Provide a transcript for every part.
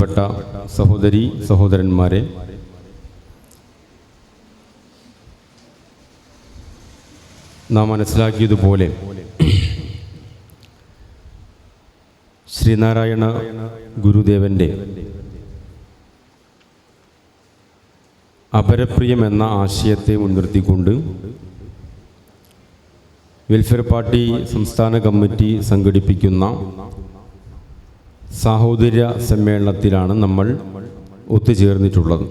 പ്രിയപ്പെട്ട സഹോദരി സഹോദരന്മാരെ നാം മനസ്സിലാക്കിയതുപോലെ ശ്രീനാരായണ ഗുരുദേവന്റെ അപരപ്രിയം എന്ന ആശയത്തെ മുൻനിർത്തിക്കൊണ്ട് വെൽഫെയർ പാർട്ടി സംസ്ഥാന കമ്മിറ്റി സംഘടിപ്പിക്കുന്ന സാഹോദര്യ സമ്മേളനത്തിലാണ് നമ്മൾ ഒത്തുചേർന്നിട്ടുള്ളത്.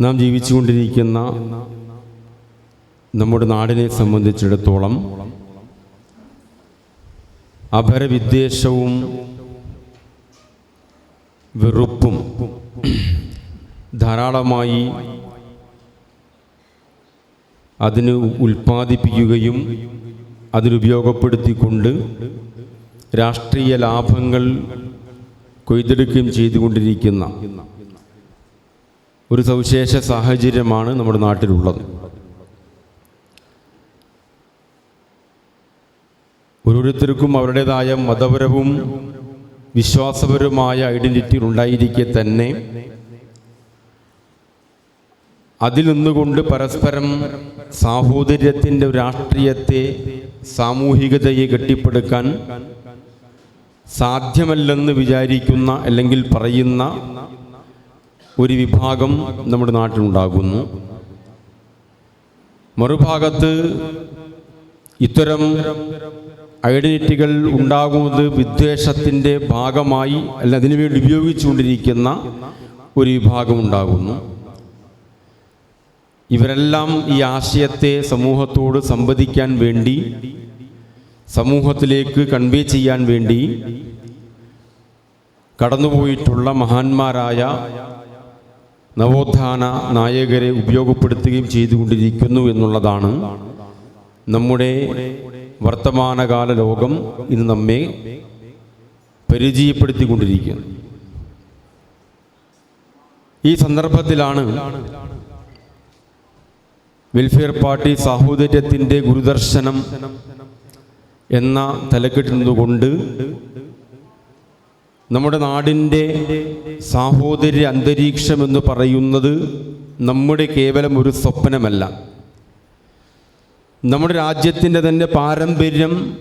നാം ജീവിച്ചുകൊണ്ടിരിക്കുന്ന നമ്മുടെ നാടിനെ സംബന്ധിച്ചിടത്തോളം അപരവിദ്വേഷവും വെറുപ്പും ധാരാളമായി അതിന് ഉൽപ്പാദിപ്പിക്കുകയും അതിനുപയോഗപ്പെടുത്തിക്കൊണ്ട് രാഷ്ട്രീയ ലാഭങ്ങൾ കൊയ്തെടുക്കുകയും ചെയ്തുകൊണ്ടിരിക്കുന്ന ഒരു സവിശേഷ സാഹചര്യമാണ് നമ്മുടെ നാട്ടിലുള്ളത്. ഓരോരുത്തർക്കും അവരുടേതായ മതപരവും വിശ്വാസപരവുമായ ഐഡന്റിറ്റി ഉണ്ടായിരിക്കെ തന്നെ. അതിൽ നിന്നുകൊണ്ട് പരസ്പരം സാഹോദര്യത്തിന്റെ രാഷ്ട്രീയത്തെ സാമൂഹികതയെ കെട്ടിപ്പടുക്കാൻ സാധ്യമല്ലെന്ന് വിചാരിക്കുന്ന അല്ലെങ്കിൽ പറയുന്ന ഒരു വിഭാഗം നമ്മുടെ നാട്ടിലുണ്ടാകുന്നു. മറുഭാഗത്ത് ഇത്തരം ഐഡന്റിറ്റികൾ ഉണ്ടാകുന്നത് വിദ്വേഷത്തിന്റെ ഭാഗമായി അല്ല അതിനുവേണ്ടി ഉപയോഗിച്ചുകൊണ്ടിരിക്കുന്ന ഒരു വിഭാഗം ഉണ്ടാകുന്നു. ഇവരെല്ലാം ഈ ആശയത്തെ സമൂഹത്തോട് സംവദിക്കാൻ വേണ്ടി സമൂഹത്തിലേക്ക് കൺവേ ചെയ്യാൻ വേണ്ടി കടന്നുപോയിട്ടുള്ള മഹാന്മാരായ നവോത്ഥാന നായകരെ ഉപയോഗപ്പെടുത്തുകയും ചെയ്തുകൊണ്ടിരിക്കുന്നു എന്നുള്ളതാണ് നമ്മുടെ വർത്തമാനകാല ലോകം ഇന്ന് നമ്മെ പരിചയപ്പെടുത്തിക്കൊണ്ടിരിക്കുന്നത്. ഈ സന്ദർഭത്തിലാണ് വെൽഫെയർ പാർട്ടി സാഹോദര്യത്തിന്റെ ഗുരുദർശനം എന്ന തലക്കെട്ടുന്നതുകൊണ്ട് നമ്മുടെ നാടിന്റെ സാഹോദര്യ അന്തരീക്ഷം എന്ന് പറയുന്നത് നമ്മുടെ കേവലം ഒരു സ്വപ്നമല്ല. നമ്മുടെ രാജ്യത്തിന്റെ തന്നെ പാരമ്പര്യം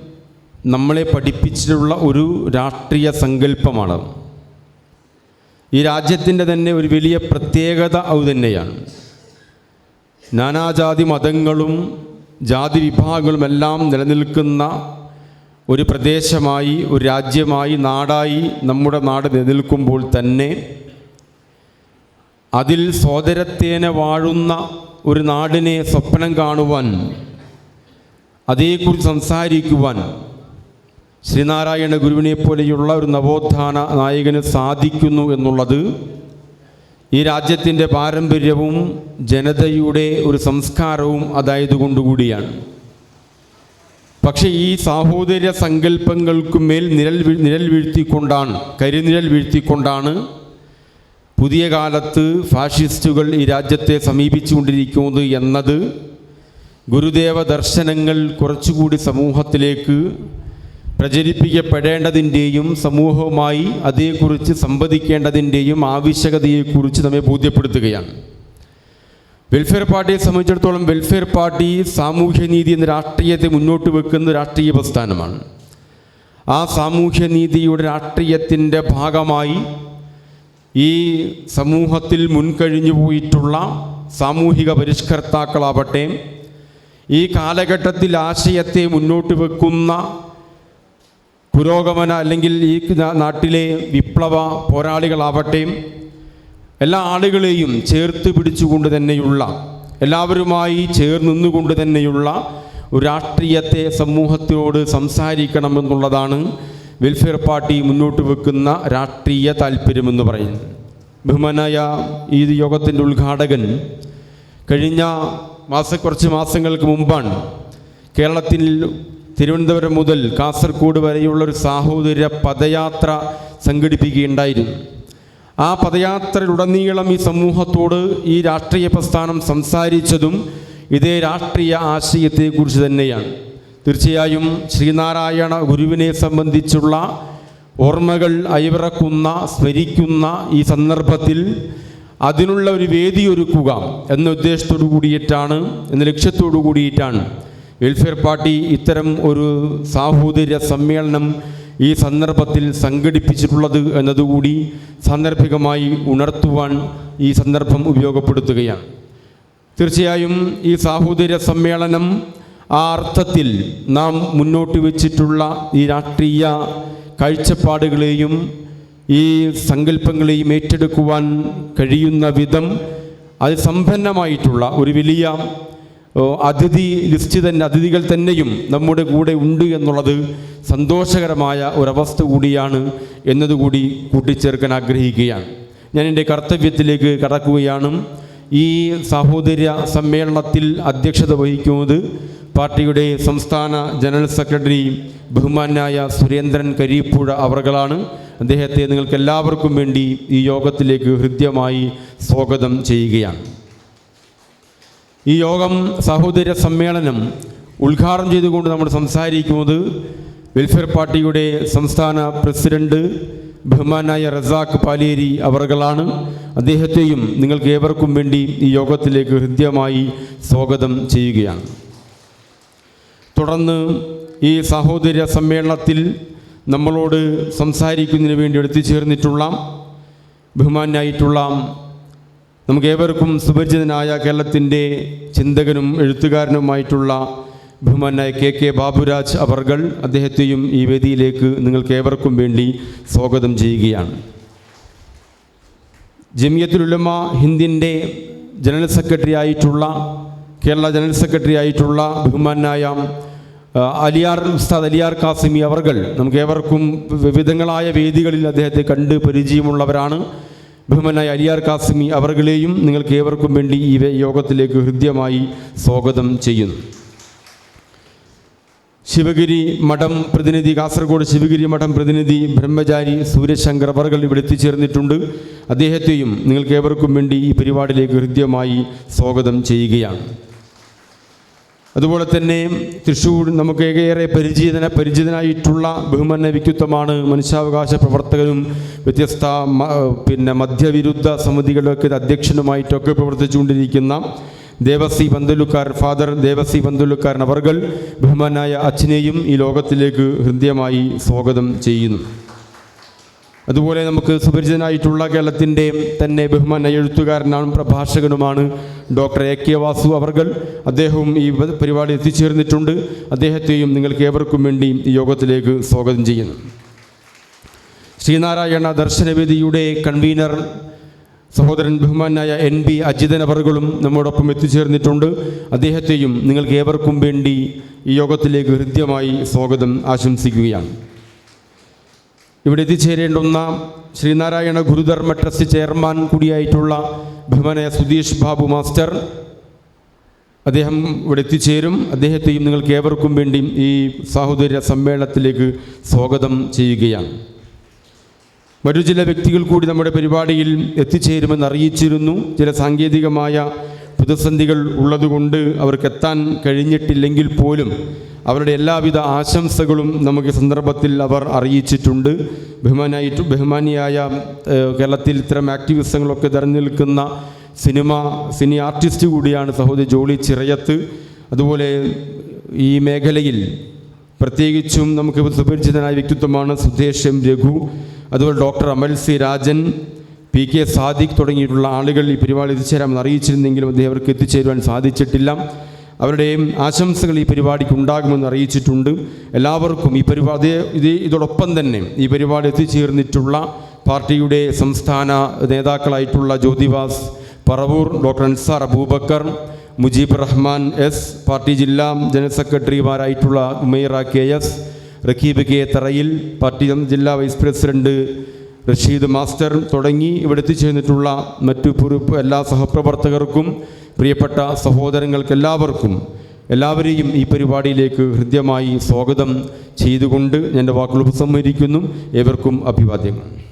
നമ്മളെ പഠിപ്പിച്ചിട്ടുള്ള ഒരു രാഷ്ട്രീയ സങ്കല്പമാണ്. ഈ രാജ്യത്തിന്റെ തന്നെ ഒരു വലിയ പ്രത്യേകത അത് തന്നെയാണ്. നാനാജാതി മതങ്ങളും ജാതി വിഭാഗങ്ങളുമെല്ലാം നിലനിൽക്കുന്ന ഒരു പ്രദേശമായി ഒരു രാജ്യമായി നാടായി നമ്മുടെ നാട് നിലനിൽക്കുമ്പോൾ തന്നെ അതിൽ സോദരത്തേനെ വാഴുന്ന ഒരു നാടിനെ സ്വപ്നം കാണുവാൻ അതേക്കുറിച്ച് സംസാരിക്കുവാൻ ശ്രീനാരായണ ഗുരുവിനെ പോലെയുള്ള ഒരു നവോത്ഥാന നായകന് സാധിക്കുന്നു എന്നുള്ളത് ഈ രാജ്യത്തിന്റെ പാരമ്പര്യവും ജനതയുടെ ഒരു സംസ്കാരവും അതായത് കൊണ്ടുകൂടിയാണ്. പക്ഷേ ഈ സാഹോദര്യ സങ്കല്പങ്ങൾക്കു മേൽ നിഴൽ നിഴൽ വീഴ്ത്തിക്കൊണ്ടാണ് കരിനിഴൽ വീഴ്ത്തിക്കൊണ്ടാണ് പുതിയ കാലത്ത് ഫാഷിസ്റ്റുകൾ ഈ രാജ്യത്തെ സമീപിച്ചുകൊണ്ടിരിക്കുന്നത് എന്നത് ഗുരുദേവ ദർശനങ്ങൾ കുറച്ചുകൂടി സമൂഹത്തിലേക്ക് പ്രചരിപ്പിക്കപ്പെടേണ്ടതിന്റെയും സമൂഹവുമായി അതേക്കുറിച്ച് സംവദിക്കേണ്ടതിന്റെയും ആവശ്യകതയെക്കുറിച്ച് നമ്മെ ബോധ്യപ്പെടുത്തുകയാണ്. വെൽഫെയർ പാർട്ടിയെ സംബന്ധിച്ചിടത്തോളം വെൽഫെയർ പാർട്ടി സാമൂഹ്യനീതി എന്ന രാഷ്ട്രീയത്തെ മുന്നോട്ട് വെക്കുന്ന രാഷ്ട്രീയ പ്രസ്ഥാനമാണ്. ആ സാമൂഹ്യനീതിയുടെ രാഷ്ട്രീയത്തിന്റെ ഭാഗമായി ഈ സമൂഹത്തിൽ മുൻകഴിഞ്ഞു പോയിട്ടുള്ള സാമൂഹിക പരിഷ്കർത്താക്കളാവട്ടെ ഈ കാലഘട്ടത്തിൽ ആശയത്തെ മുന്നോട്ട് വെക്കുന്ന പുരോഗമന അല്ലെങ്കിൽ ഈ നാട്ടിലെ വിപ്ലവ പോരാളികളാവട്ടെ എല്ലാ ആളുകളെയും ചേർത്ത് പിടിച്ചുകൊണ്ട് തന്നെയുള്ള എല്ലാവരുമായി ചേർന്നുകൊണ്ട് തന്നെയുള്ള ഒരു രാഷ്ട്രീയത്തെ സമൂഹത്തിനോട് സംസാരിക്കണമെന്നുള്ളതാണ് വെൽഫെയർ പാർട്ടി മുന്നോട്ട് വെക്കുന്ന രാഷ്ട്രീയ താല്പര്യമെന്ന് പറയുന്നത്. ബഹുമാനായ ഈ യോഗത്തിന്റെ ഉദ്ഘാടകൻ കഴിഞ്ഞ മാസ കുറച്ച് മാസങ്ങൾക്ക് മുമ്പാണ് കേരളത്തിൽ തിരുവനന്തപുരം മുതൽ കാസർഗോഡ് വരെയുള്ള ഒരു സാഹോദര്യ പദയാത്ര സംഘടിപ്പിക്കുകയുണ്ടായിരുന്നു. ആ പദയാത്രയിലുടനീളം ഈ സമൂഹത്തോട് ഈ രാഷ്ട്രീയ പ്രസ്ഥാനം സംസാരിച്ചതും ഇതേ രാഷ്ട്രീയ ആശയത്തെക്കുറിച്ച് തന്നെയാണ്. തീർച്ചയായും ശ്രീനാരായണ ഗുരുവിനെ സംബന്ധിച്ചുള്ള ഓർമ്മകൾ അയവിറക്കുന്ന സ്മരിക്കുന്ന ഈ സന്ദർഭത്തിൽ അതിനുള്ള ഒരു വേദി ഒരുക്കുക എന്ന ഉദ്ദേശത്തോടു കൂടിയിട്ടാണ് എന്ന ലക്ഷ്യത്തോടു കൂടിയിട്ടാണ് വെൽഫെയർ പാർട്ടി ഇത്തരം ഒരു സാഹോദര്യ സമ്മേളനം ഈ സന്ദർഭത്തിൽ സംഘടിപ്പിച്ചിട്ടുള്ളത് എന്നതുകൂടി സാന്ദർഭികമായി ഉണർത്തുവാൻ ഈ സന്ദർഭം ഉപയോഗപ്പെടുത്തുകയാണ്. തീർച്ചയായും ഈ സാഹോദര്യ സമ്മേളനം ആ അർത്ഥത്തിൽ നാം മുന്നോട്ട് വച്ചിട്ടുള്ള ഈ രാഷ്ട്രീയ കാഴ്ചപ്പാടുകളെയും ഈ സങ്കല്പങ്ങളെയും ഏറ്റെടുക്കുവാൻ കഴിയുന്ന വിധം അത് സമ്പന്നമായിട്ടുള്ള ഒരു വലിയ അതിഥി ലിസ്റ്റ് തന്നെ അതിഥികൾ തന്നെയും നമ്മുടെ കൂടെ ഉണ്ട് എന്നുള്ളത് സന്തോഷകരമായ ഒരവസ്ഥ കൂടിയാണ് എന്നതുകൂടി കൂട്ടിച്ചേർക്കാൻ ആഗ്രഹിക്കുകയാണ്. ഞാൻ എന്റെ കർത്തവ്യത്തിലേക്ക് കടക്കുകയാണ്. ഈ സാഹോദര്യ സമ്മേളനത്തിൽ അധ്യക്ഷത വഹിക്കുന്നത് പാർട്ടിയുടെ സംസ്ഥാന ജനറൽ സെക്രട്ടറി ബഹുമാനായ സുരേന്ദ്രൻ കരിപ്പുഴ അവർകളാണ് അദ്ദേഹത്തെ നിങ്ങൾക്ക് എല്ലാവർക്കും വേണ്ടി ഈ യോഗത്തിലേക്ക് ഹൃദ്യമായി സ്വാഗതം ചെയ്യുകയാണ്. ഈ യോഗം സഹോദര സമ്മേളനം ഉദ്ഘാടനം ചെയ്തുകൊണ്ട് നമ്മൾ സംസാരിക്കുന്നത് വെൽഫെയർ പാർട്ടിയുടെ സംസ്ഥാന പ്രസിഡന്റ് ബഹുമാനായ റസാഖ് പാലേരി അവർകളാണ് അദ്ദേഹത്തെയും നിങ്ങൾക്ക് ഏവർക്കും വേണ്ടി ഈ യോഗത്തിലേക്ക് ഹൃദ്യമായി സ്വാഗതം ചെയ്യുകയാണ്. തുടർന്ന് ഈ സഹോദര സമ്മേളനത്തിൽ നമ്മളോട് സംസാരിക്കുന്നതിന് വേണ്ടി എത്തിച്ചേർന്നിട്ടുള്ള ബഹുമാനായിട്ടുള്ള നമുക്ക് ഏവർക്കും സുപരിചിതനായ കേരളത്തിന്റെ ചിന്തകനും എഴുത്തുകാരനുമായിട്ടുള്ള ബഹുമാനായ കെ കെ ബാബുരാജ് അവർകൾ അദ്ദേഹത്തെയും ഈ വേദിയിലേക്ക് നിങ്ങൾക്ക് ഏവർക്കും വേണ്ടി സ്വാഗതം ചെയ്യുകയാണ്. ജമിയത്തുലുലമ ഹിന്ദിന്റെ ജനറൽ സെക്രട്ടറി ആയിട്ടുള്ള കേരള ജനറൽ സെക്രട്ടറി ആയിട്ടുള്ള ബഹുമാനായ അലിയാർ ഉസ്താദ് അലിയാർ കാസിമി അവർകൾ നമുക്ക് ഏവർക്കും വിവിധങ്ങളായ വേദികളിൽ അദ്ദേഹത്തെ കണ്ട് പരിചയമുള്ളവരാണ്. ബഹുമാനായ അലിയാർ കാസിമി അവർകളെയും നിങ്ങൾക്ക് ഏവർക്കും വേണ്ടി ഈ യോഗത്തിലേക്ക് ഹൃദ്യമായി സ്വാഗതം ചെയ്യുന്നു. ശിവഗിരി മഠം പ്രതിനിധി കാസർഗോഡ് ശിവഗിരി മഠം പ്രതിനിധി ബ്രഹ്മചാരി സൂര്യശങ്കർ അവർകൾ ഇവിടെ എത്തിച്ചേർന്നിട്ടുണ്ട്. അദ്ദേഹത്തെയും നിങ്ങൾക്ക് ഏവർക്കും വേണ്ടി ഈ പരിപാടിയിലേക്ക് ഹൃദ്യമായി സ്വാഗതം ചെയ്യുകയാണ്. അതുപോലെ തന്നെ തൃശ്ശൂർ നമുക്ക് ഏറെ പരിചിതന പരിചിതനായിട്ടുള്ള ബഹുമാന വ്യക്തിത്വമാണ് മനുഷ്യാവകാശ പ്രവർത്തകനും വ്യത്യസ്ത പിന്നെ മധ്യവിരുദ്ധ സമിതികളിലൊക്കെ അധ്യക്ഷനുമായിട്ടൊക്കെ പ്രവർത്തിച്ചുകൊണ്ടിരിക്കുന്ന ദേവസി പന്തലുക്കാർ ഫാദർ ദേവസി പന്തലുക്കാരൻ അവർകൾ ബഹുമാനായ അച്ഛനെയും ഈ ലോകത്തിലേക്ക് ഹൃദ്യമായി സ്വാഗതം ചെയ്യുന്നു. അതുപോലെ നമുക്ക് സുപരിചിതനായിട്ടുള്ള കേരളത്തിന്റെ തന്നെ ബഹുമാന എഴുത്തുകാരനാണ് പ്രഭാഷകനുമാണ് ഡോക്ടർ എ കെ വാസു അവർകൾ അദ്ദേഹവും ഈ പരിപാടി എത്തിച്ചേർന്നിട്ടുണ്ട്. അദ്ദേഹത്തെയും നിങ്ങൾക്ക് ഏവർക്കും വേണ്ടി ഈ യോഗത്തിലേക്ക് സ്വാഗതം ചെയ്യുന്നു. ശ്രീനാരായണ ദർശനവേദിയുടെ കൺവീനർ സഹോദരൻ ബഹുമാനായ എൻ ബി അജിതൻ അവർകളും നമ്മോടൊപ്പം എത്തിച്ചേർന്നിട്ടുണ്ട്. അദ്ദേഹത്തെയും നിങ്ങൾക്ക് ഏവർക്കും വേണ്ടി ഈ യോഗത്തിലേക്ക് ഹൃദ്യമായി സ്വാഗതം ആശംസിക്കുകയാണ്. ഇവിടെ എത്തിച്ചേരേണ്ടുന്ന ശ്രീനാരായണ ഗുരുധർമ്മ ട്രസ്റ്റ് ചെയർമാൻ കൂടിയായിട്ടുള്ള ബഹുമാനായ സുധീഷ് ബാബു മാസ്റ്റർ. അദ്ദേഹം ഇവിടെ എത്തിച്ചേരും. അദ്ദേഹത്തെയും നിങ്ങൾക്ക് ഏവർക്കും വേണ്ടിയും ഈ സാഹോദര്യ സമ്മേളനത്തിലേക്ക് സ്വാഗതം ചെയ്യുകയാണ്. മറ്റു ചില വ്യക്തികൾ കൂടി നമ്മുടെ പരിപാടിയിൽ എത്തിച്ചേരുമെന്ന് അറിയിച്ചിരുന്നു. ചില സാങ്കേതികമായ പ്രതിസന്ധികൾ ഉള്ളതുകൊണ്ട് അവർക്ക് എത്താൻ കഴിഞ്ഞിട്ടില്ലെങ്കിൽ പോലും അവരുടെ എല്ലാവിധ ആശംസകളും നമുക്ക് സന്ദർഭത്തിൽ അവർ അറിയിച്ചിട്ടുണ്ട്. ബഹുമാനായിട്ട് ബഹുമാനിയായ കേരളത്തിൽ ഇത്തരം ആക്ടിവിസങ്ങളൊക്കെ നിൽക്കുന്ന സിനിമ സിനി ആർട്ടിസ്റ്റ് കൂടിയാണ് സഹോദരി ജോളി ചിറയത്ത്. അതുപോലെ ഈ മേഖലയിൽ പ്രത്യേകിച്ചും നമുക്ക് സുപരിചിതനായ വ്യക്തിത്വമാണ് സുധേഷ് എം രഘു. അതുപോലെ doctor Amal C Rajan. P K Sadiq തുടങ്ങിയിട്ടുള്ള ആളുകൾ ഈ പരിപാടി എത്തിച്ചേരാമെന്ന് അറിയിച്ചിരുന്നെങ്കിലും അദ്ദേഹം അവർക്ക് എത്തിച്ചേരുവാൻ സാധിച്ചിട്ടില്ല. അവരുടെയും ആശംസകൾ ഈ പരിപാടിക്ക് ഉണ്ടാകുമെന്ന് അറിയിച്ചിട്ടുണ്ട്. എല്ലാവർക്കും ഈ പരിപാടി ഇത് ഇതോടൊപ്പം തന്നെ ഈ പരിപാടി എത്തിച്ചേർന്നിട്ടുള്ള പാർട്ടിയുടെ സംസ്ഥാന നേതാക്കളായിട്ടുള്ള Jyothivas Paravur doctor Ansar Abubakar Mujeeb Rahman S party ജില്ലാ general സെക്രട്ടറിമാരായിട്ടുള്ള Umaira K S Raqeeb K Tharayil party ജില്ലാ വൈസ് പ്രസിഡന്റ് റഷീദ് മാസ്റ്റർ തുടങ്ങി ഇവിടെ എത്തിച്ചേർന്നിട്ടുള്ള മറ്റു പുറപ്പ് എല്ലാ സഹപ്രവർത്തകർക്കും പ്രിയപ്പെട്ട സഹോദരങ്ങൾക്ക് എല്ലാവർക്കും എല്ലാവരെയും ഈ പരിപാടിയിലേക്ക് ഹൃദ്യമായി സ്വാഗതം ചെയ്തുകൊണ്ട് എന്റെ വാക്കുകൾ ഉപസംഹരിക്കുന്നു. ഏവർക്കും അഭിവാദ്യങ്ങൾ.